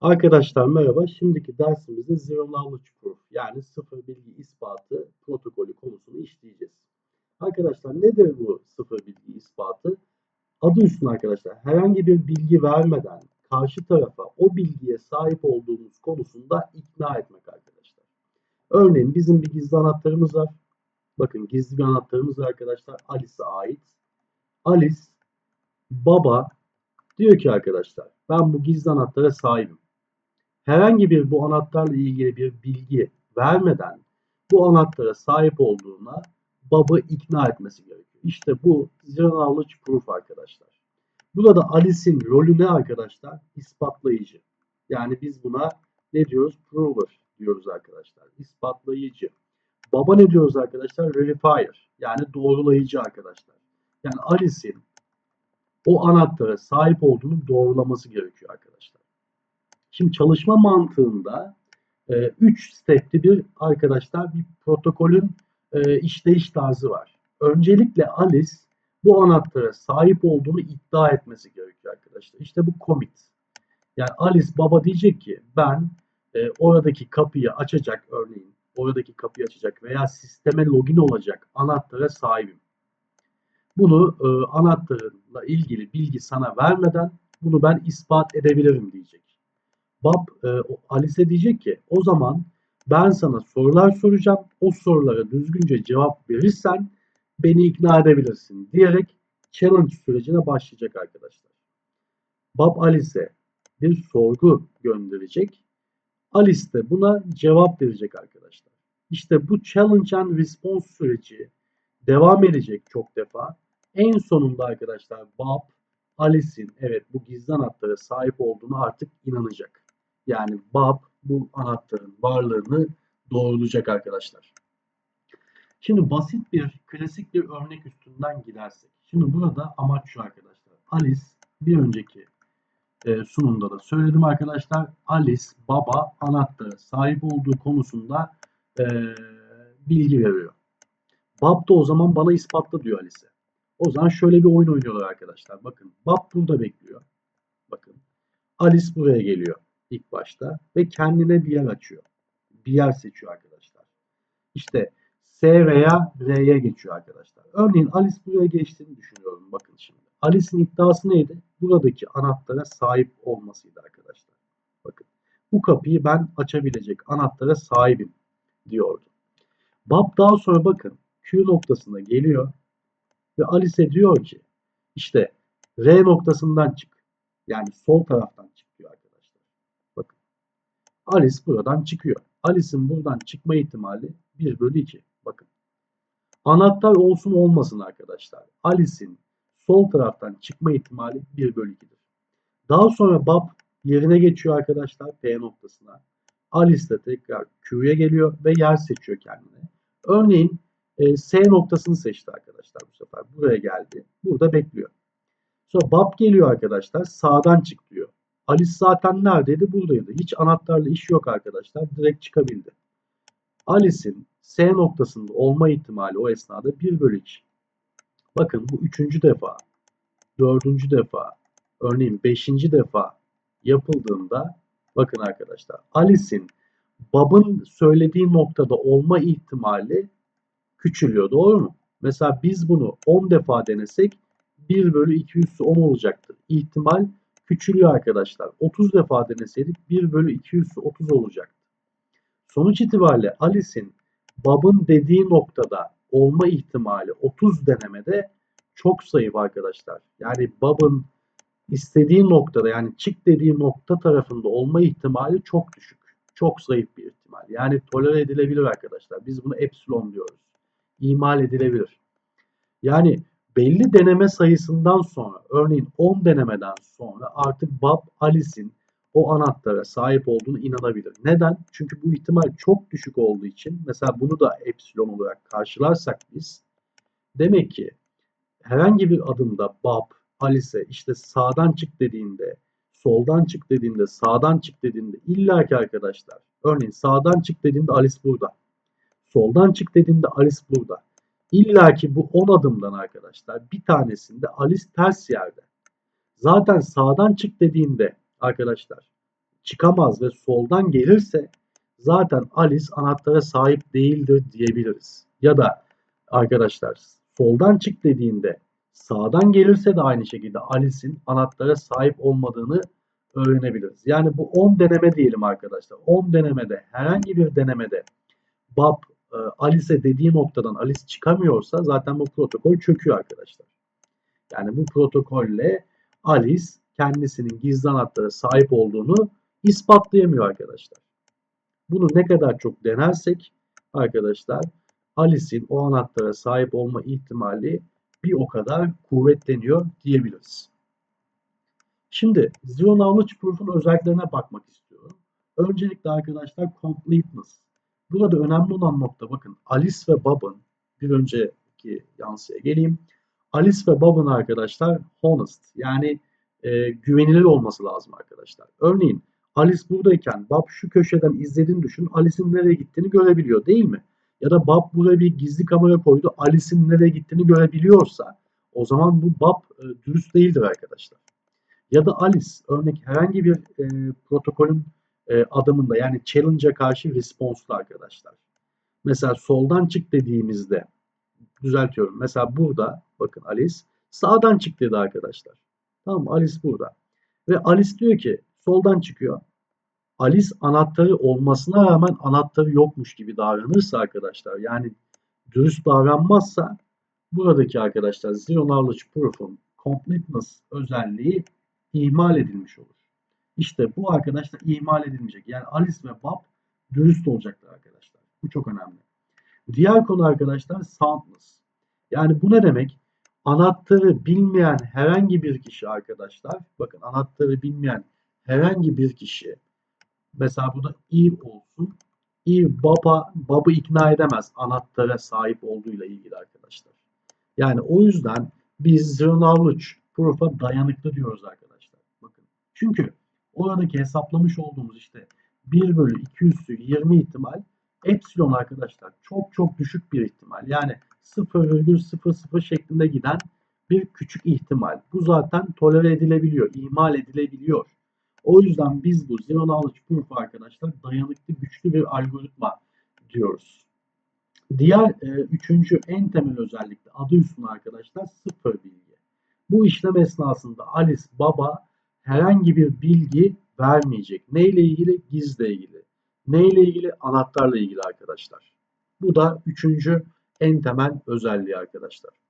Arkadaşlar merhaba. Şimdiki dersimizde Zero Knowledge Proof yani sıfır bilgi ispatı protokolü konusunu işleyeceğiz. Arkadaşlar nedir bu sıfır bilgi ispatı? Adı üstüne arkadaşlar herhangi bir bilgi vermeden karşı tarafa o bilgiye sahip olduğumuz konusunda ikna etmek arkadaşlar. Örneğin bizim bir gizli anahtarımız var. Bakın gizli bir anahtarımız var arkadaşlar. Alice'e ait. Alice baba diyor ki arkadaşlar ben bu gizli anahtara sahibim herhangi bir bu anahtarla ilgili bir bilgi vermeden bu anahtara sahip olduğuna babı ikna etmesi gerekiyor. İşte bu zero knowledge proof arkadaşlar. Burada Alice'in rolü ne arkadaşlar? İspatlayıcı. Yani biz buna ne diyoruz? Prover diyoruz arkadaşlar. İspatlayıcı. Baba ne diyoruz arkadaşlar? Verifier. Yani doğrulayıcı arkadaşlar. Yani Alice'in o anahtara sahip olduğunu doğrulaması gerekiyor arkadaşlar. Şimdi çalışma mantığında 3 e, stepli bir arkadaşlar bir protokolün e, işleyiş tarzı var. Öncelikle Alice bu anahtara sahip olduğunu iddia etmesi gerekiyor arkadaşlar. İşte bu commit. Yani Alice baba diyecek ki ben e, oradaki kapıyı açacak örneğin oradaki kapıyı açacak veya sisteme login olacak anahtara sahibim. Bunu e, anahtarla ilgili bilgi sana vermeden bunu ben ispat edebilirim diyecek. Bob e, Alice diyecek ki o zaman ben sana sorular soracağım. O sorulara düzgünce cevap verirsen beni ikna edebilirsin diyerek challenge sürecine başlayacak arkadaşlar. Bob Alice'e bir sorgu gönderecek. Alice de buna cevap verecek arkadaşlar. İşte bu challenge and response süreci devam edecek çok defa. En sonunda arkadaşlar Bob Alice'in evet bu gizli anahtarı sahip olduğunu artık inanacak. Yani Bob bu anahtarın varlığını doğrulayacak arkadaşlar. Şimdi basit bir, klasik bir örnek üstünden gidersek. Şimdi burada amaç şu arkadaşlar. Alice bir önceki e, sunumda da söyledim arkadaşlar. Alice baba anahtarı sahip olduğu konusunda e, bilgi veriyor. Bob da o zaman bana ispatla diyor Alice'e. O zaman şöyle bir oyun oynuyorlar arkadaşlar. Bakın Bob burada bekliyor. Bakın Alice buraya geliyor ilk başta ve kendine bir yer açıyor. Bir yer seçiyor arkadaşlar. İşte S veya R'ye geçiyor arkadaşlar. Örneğin Alice buraya geçtiğini düşünüyorum. Bakın şimdi. Alice'in iddiası neydi? Buradaki anahtara sahip olmasıydı arkadaşlar. Bakın. Bu kapıyı ben açabilecek anahtara sahibim diyordu. Bob daha sonra bakın Q noktasına geliyor ve Alice diyor ki işte R noktasından çık. Yani sol taraftan çık. Alice buradan çıkıyor. Alice'in buradan çıkma ihtimali 1 bölü 2. Bakın. Anahtar olsun olmasın arkadaşlar. Alice'in sol taraftan çıkma ihtimali 1 bölü 2'dir. Daha sonra Bob yerine geçiyor arkadaşlar P noktasına. Alice de tekrar Q'ya geliyor ve yer seçiyor kendine. Örneğin e, S noktasını seçti arkadaşlar bu sefer. Buraya geldi. Burada bekliyor. Sonra Bob geliyor arkadaşlar. Sağdan çık. Alice zaten neredeydi? Buradaydı. Hiç anahtarla iş yok arkadaşlar. Direkt çıkabildi. Alice'in S noktasında olma ihtimali o esnada 1 bölü 2. Bakın bu üçüncü defa, dördüncü defa, örneğin beşinci defa yapıldığında bakın arkadaşlar Alice'in Bob'ın söylediği noktada olma ihtimali küçülüyor. Doğru mu? Mesela biz bunu 10 defa denesek 1 bölü 2 üssü 10 olacaktır. İhtimal küçülüyor arkadaşlar. 30 defa deneseydik 1 bölü 2 üssü 30 olacaktı. Sonuç itibariyle Alice'in Bob'ın dediği noktada olma ihtimali 30 denemede çok zayıf arkadaşlar. Yani Bob'ın istediği noktada yani çık dediği nokta tarafında olma ihtimali çok düşük. Çok zayıf bir ihtimal. Yani tolere edilebilir arkadaşlar. Biz bunu epsilon diyoruz imal edilebilir. Yani belli deneme sayısından sonra örneğin 10 denemeden sonra artık Bob Alice'in o anahtara sahip olduğunu inanabilir. Neden? Çünkü bu ihtimal çok düşük olduğu için mesela bunu da epsilon olarak karşılarsak biz demek ki herhangi bir adımda Bob Alice işte sağdan çık dediğinde soldan çık dediğinde sağdan çık dediğinde illaki arkadaşlar örneğin sağdan çık dediğinde Alice burada soldan çık dediğinde Alice burada. İlla ki bu 10 adımdan arkadaşlar bir tanesinde Alice ters yerde. Zaten sağdan çık dediğinde arkadaşlar çıkamaz ve soldan gelirse zaten Alice anahtara sahip değildir diyebiliriz. Ya da arkadaşlar soldan çık dediğinde sağdan gelirse de aynı şekilde Alice'in anahtara sahip olmadığını öğrenebiliriz. Yani bu 10 deneme diyelim arkadaşlar. 10 denemede herhangi bir denemede Bob e, Alice'e dediği noktadan Alice çıkamıyorsa zaten bu protokol çöküyor arkadaşlar. Yani bu protokolle Alice kendisinin gizli anahtara sahip olduğunu ispatlayamıyor arkadaşlar. Bunu ne kadar çok denersek arkadaşlar Alice'in o anahtara sahip olma ihtimali bir o kadar kuvvetleniyor diyebiliriz. Şimdi Zero Knowledge Proof'un özelliklerine bakmak istiyorum. Öncelikle arkadaşlar completeness. Burada önemli olan nokta bakın Alice ve Bob'ın bir önceki yansıya geleyim. Alice ve Bob'ın arkadaşlar honest yani e, güvenilir olması lazım arkadaşlar. Örneğin Alice buradayken Bob şu köşeden izlediğini düşün. Alice'in nereye gittiğini görebiliyor değil mi? Ya da Bob buraya bir gizli kamera koydu. Alice'in nereye gittiğini görebiliyorsa o zaman bu Bob e, dürüst değildir arkadaşlar. Ya da Alice örnek herhangi bir e, protokolün e, adımında yani challenge'a karşı responslu arkadaşlar. Mesela soldan çık dediğimizde düzeltiyorum. Mesela burada bakın Alice sağdan çık dedi arkadaşlar. Tamam Alice burada. Ve Alice diyor ki soldan çıkıyor. Alice anahtarı olmasına rağmen anahtarı yokmuş gibi davranırsa arkadaşlar yani dürüst davranmazsa buradaki arkadaşlar Zero Knowledge Proof'un completeness özelliği ihmal edilmiş olur. İşte bu arkadaşlar ihmal edilmeyecek. Yani Alice ve Bob dürüst olacaklar arkadaşlar. Bu çok önemli. Diğer konu arkadaşlar soundness. Yani bu ne demek? Anahtarı bilmeyen herhangi bir kişi arkadaşlar, bakın anahtarı bilmeyen herhangi bir kişi, mesela burada Eve olsun, Eve baba, babı ikna edemez anahtara sahip olduğuyla ilgili arkadaşlar. Yani o yüzden biz zero knowledge proof'a dayanıklı diyoruz arkadaşlar. Bakın. Çünkü oradaki hesaplamış olduğumuz işte 1 bölü 2 üssü 20 ihtimal epsilon arkadaşlar çok çok düşük bir ihtimal. Yani 0,00 şeklinde giden bir küçük ihtimal. Bu zaten tolere edilebiliyor, ihmal edilebiliyor. O yüzden biz bu Zero Knowledge Proof arkadaşlar dayanıklı güçlü bir algoritma diyoruz. Diğer e, üçüncü en temel özellik de adı üstünde arkadaşlar sıfır bilgi. Bu işlem esnasında Alice baba herhangi bir bilgi vermeyecek. Ne ile ilgili? Gizle ilgili. Ne ile ilgili? Anahtarla ilgili arkadaşlar. Bu da üçüncü en temel özelliği arkadaşlar.